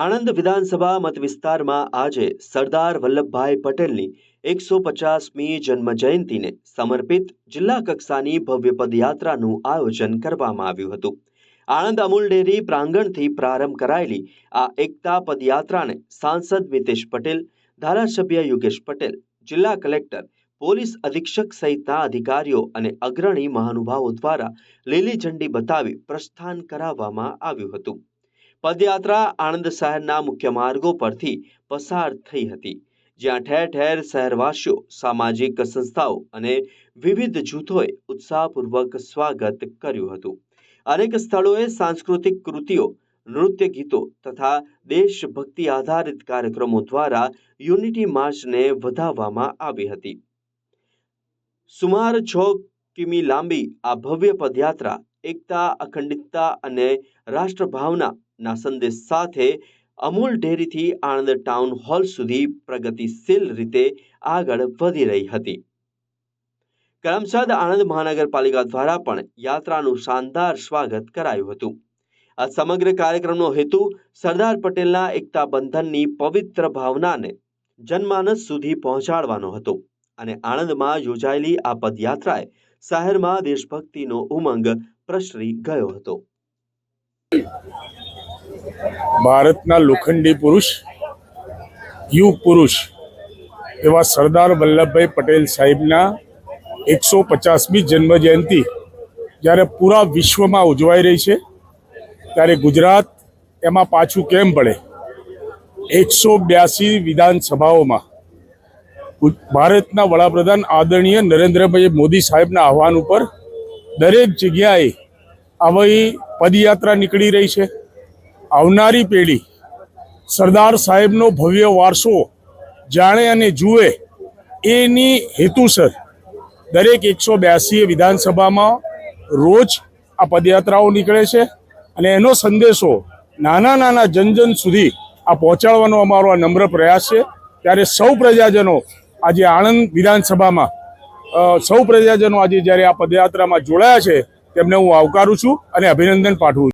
આણંદ વિધાનસભા મત વિસ્તારમાં આજે સરદાર વલ્લભભાઈ પટેલની એકસો પચાસમી જન્મ જયંતિને સમર્પિત જિલ્લા કક્ષાની ભવ્ય પદયાત્રાનું આયોજન કરવામાં આવ્યું હતું. આણંદ અમૂલ ડેરી પ્રાંગણથી પ્રારંભ કરાયેલી આ એકતા પદયાત્રાને સાંસદ મિતેશ પટેલ, ધારાસભ્ય યોગેશ પટેલ, જિલ્લા કલેક્ટર, પોલીસ અધિક્ષક સહિતના અધિકારીઓ અને અગ્રણી મહાનુભાવો દ્વારા લીલી ઝંડી બતાવી પ્રસ્થાન કરાવવામાં આવ્યું હતું. પદયાત્રા આણંદ શહેરના મુખ્ય માર્ગો પરથી પસાર થઈ હતી, જ્યાં ઠેર ઠેર શહેરવાસીઓ, સામાજિક સંસ્થાઓ અને વિવિધ જૂથોએ ઉત્સાહપૂર્વક સ્વાગત કર્યું હતું. અનેક સ્થળોએ સાંસ્કૃતિક કૃતિઓ, નૃત્ય ગીતો તથા દેશભક્તિ આધારિત કાર્યક્રમો દ્વારા યુનિટી માર્ચને વધાવવામાં આવી હતી. સુમાર છ કિમી લાંબી આ ભવ્ય પદયાત્રા, એકતા, અખંડિતતા અને રાષ્ટ્રભાવનાના સંદેશ સાથે અમૂલ ડેરીથી આણંદ ટાઉન હોલ સુધી પ્રગતિશીલ રીતે આગળ વધી રહી હતી. કરમસદ આણંદ મહાનગરપાલિકા દ્વારા પણ યાત્રાનું શાનદાર સ્વાગત કરાયું હતું. આ સમગ્ર કાર્યક્રમનો હેતુ સરદાર પટેલના એકતા બંધનની પવિત્ર ભાવનાને જનમાનસ સુધી પહોંચાડવાનો હતો અને આણંદમાં યોજાયેલી આ પદયાત્રાએ શહેરમાં દેશભક્તિનો ઉમંગ પ્રસરી ગયો હતો. ભારતના લોખંડી પુરુષ, યુગ પુરુષ એવા સરદાર વલ્લભભાઈ પટેલ સાહેબના એકસો પચાસમી જન્મ જયંતિ જ્યારે પૂરા વિશ્વમાં ઉજવાઈ રહી છે, ત્યારે ગુજરાત એમાં પાછું કેમ પડે? એકસો બ્યાસી વિધાનસભાઓમાં ભારતના વડાપ્રધાન આદરણીય નરેન્દ્રભાઈ મોદી સાહેબના આહવાન ઉપર દરેક જગ્યાએ આવી પદયાત્રા નીકળી રહી છે. આવનારી પેઢી સરદાર સાહેબનો ભવ્ય વારસો જાણે અને જુએ એની હેતુસર દરેક એકસો બ્યાસી વિધાનસભામાં રોજ આ પદયાત્રાઓ નીકળે છે અને એનો સંદેશો નાના નાના જનજન સુધી આ પહોંચાડવાનો અમારો આ નમ્ર પ્રયાસ છે. ત્યારે સૌ પ્રજાજનો આજે આણંદ વિધાનસભામાં સૌ પ્રજાજનો આજે જ્યારે આ પદયાત્રામાં જોડાયા છે, તેમને હું આવકારું છું અને અભિનંદન પાઠવું છું.